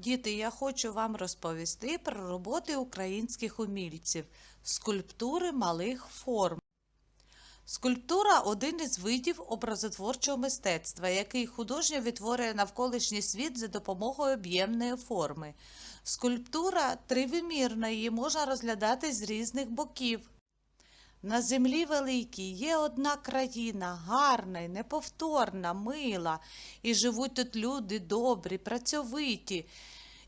Діти, я хочу вам розповісти про роботи українських умільців, скульптури малих форм. Скульптура один із видів образотворчого мистецтва, який художньо відтворює навколишній світ за допомогою об'ємної форми. Скульптура тривимірна, її можна розглядати з різних боків. На землі великій є одна країна, гарна неповторна, мила, і живуть тут люди добрі, працьовиті.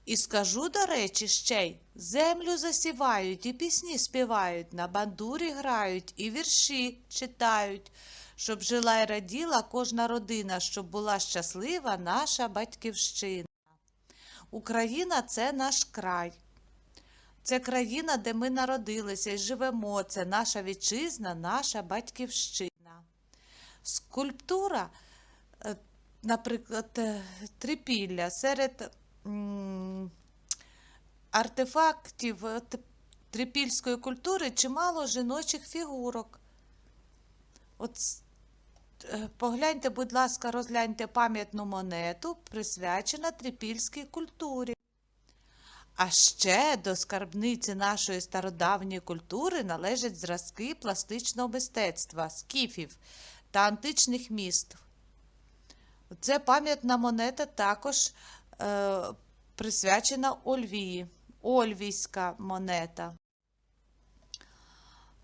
І скажу, до речі, ще й землю засівають, і пісні співають, на бандурі грають, і вірші читають, щоб жила й раділа кожна родина, щоб була щаслива наша батьківщина. Україна це наш край. Це країна, де ми народилися і живемо. Це наша вітчизна, наша батьківщина. Скульптура, е, наприклад, е, трипілля серед артефактів трипільської культури чимало жіночих фігурок. От е, погляньте, будь ласка, розгляньте пам'ятну монету, присвячена трипільській культурі. А ще до скарбниці нашої стародавньої культури належать зразки пластичного мистецтва, скіфів та античних міст. Це пам'ятна монета також е, присвячена Ольвії, Ольвійська монета.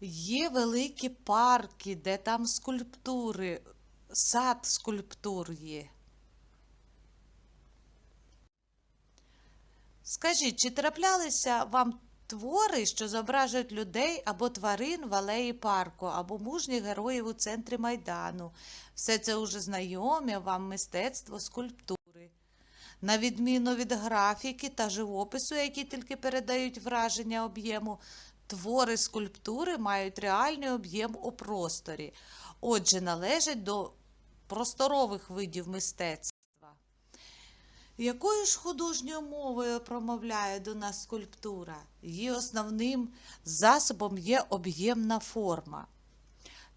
Є великі парки, де там скульптури, сад скульптур є. Скажіть, чи траплялися вам твори, що зображують людей або тварин в алеї парку, або мужніх героїв у центрі Майдану? Все це уже знайоме вам мистецтво скульптури. На відміну від графіки та живопису, які тільки передають враження об'єму, твори скульптури мають реальний об'єм у просторі, отже, належать до просторових видів мистецтва. Якою ж художньою мовою промовляє до нас скульптура? Її основним засобом є об'ємна форма.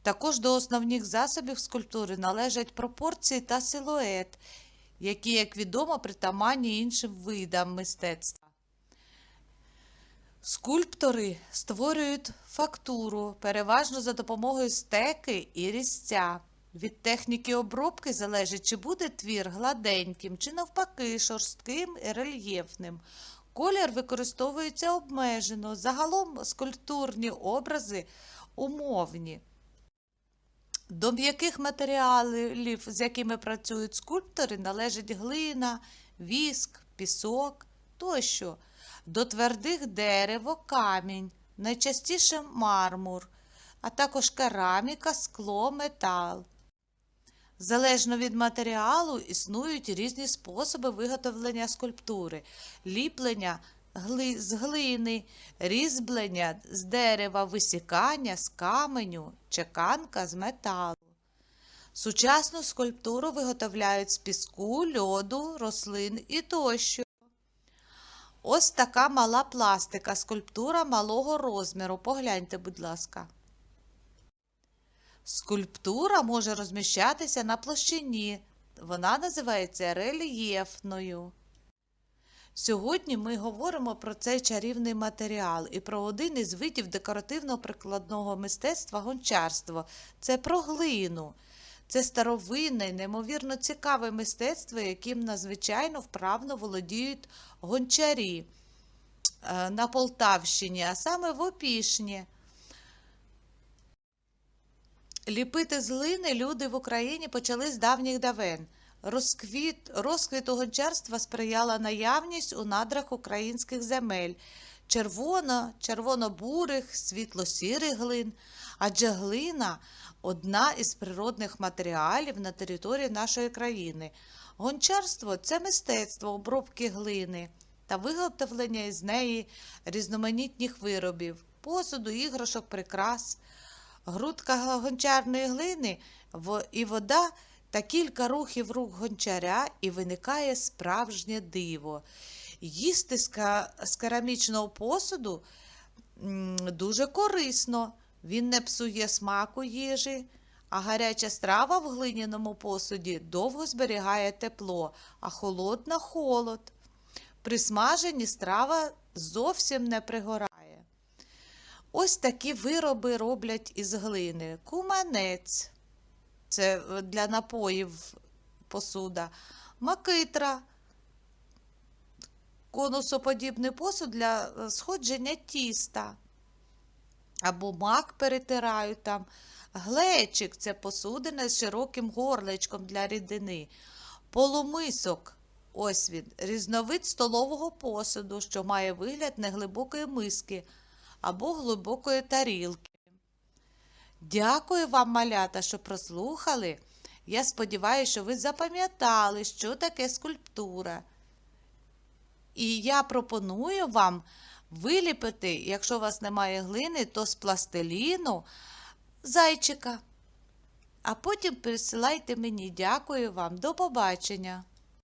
Також до основних засобів скульптури належать пропорції та силует, які, як відомо, притаманні іншим видам мистецтва. Скульптори створюють фактуру, переважно за допомогою стеки і різця. Від техніки обробки залежить, чи буде твір гладеньким, чи навпаки шорстким і рельєфним. Колір використовується обмежено. Загалом скульптурні образи умовні. До м'яких матеріалів, з якими працюють скульптори, належить глина, віск, пісок тощо. До твердих дерево, камінь, найчастіше мармур, а також кераміка, скло, метал. Залежно від матеріалу існують різні способи виготовлення скульптури, ліплення гли- з глини, різьблення з дерева, висікання з каменю, чеканка з металу. Сучасну скульптуру виготовляють з піску, льоду, рослин і тощо. Ось така мала пластика, скульптура малого розміру. Погляньте, будь ласка. Скульптура може розміщатися на площині. Вона називається рельєфною. Сьогодні ми говоримо про цей чарівний матеріал і про один із видів декоративно-прикладного мистецтва гончарство. Це про глину. Це старовинне, неймовірно цікаве мистецтво, яким надзвичайно вправно володіють гончарі е, на Полтавщині, а саме в Опішні. Ліпити з глини люди в Україні почали з давніх давен. Розквіт, розквіту гончарства сприяла наявність у надрах українських земель червоно, червоно-бурих, світло-сірих глин, адже глина одна із природних матеріалів на території нашої країни. Гончарство це мистецтво обробки глини та виготовлення із неї різноманітних виробів, посуду, іграшок, прикрас. Грудка гончарної глини і вода та кілька рухів рук гончаря, і виникає справжнє диво. Їсти з керамічного посуду дуже корисно. Він не псує смаку їжі, а гаряча страва в глиняному посуді довго зберігає тепло, а холодна холод. При смаженні страва зовсім не пригорає. Ось такі вироби роблять із глини. Куманець це е, для напоїв посуда, макитра, конусоподібний посуд для е, сходження тіста. Або мак перетирають там. Глечик це посудина з широким горлечком для рідини. Полумисок. Ось він, різновид столового посуду, що має вигляд неглибокої миски або глибокої тарілки. Дякую вам, малята, що прослухали. Я сподіваюся, що ви запам'ятали, що таке скульптура. І я пропоную вам виліпити, якщо у вас немає глини, то з пластиліну зайчика. А потім присилайте мені. Дякую вам. До побачення.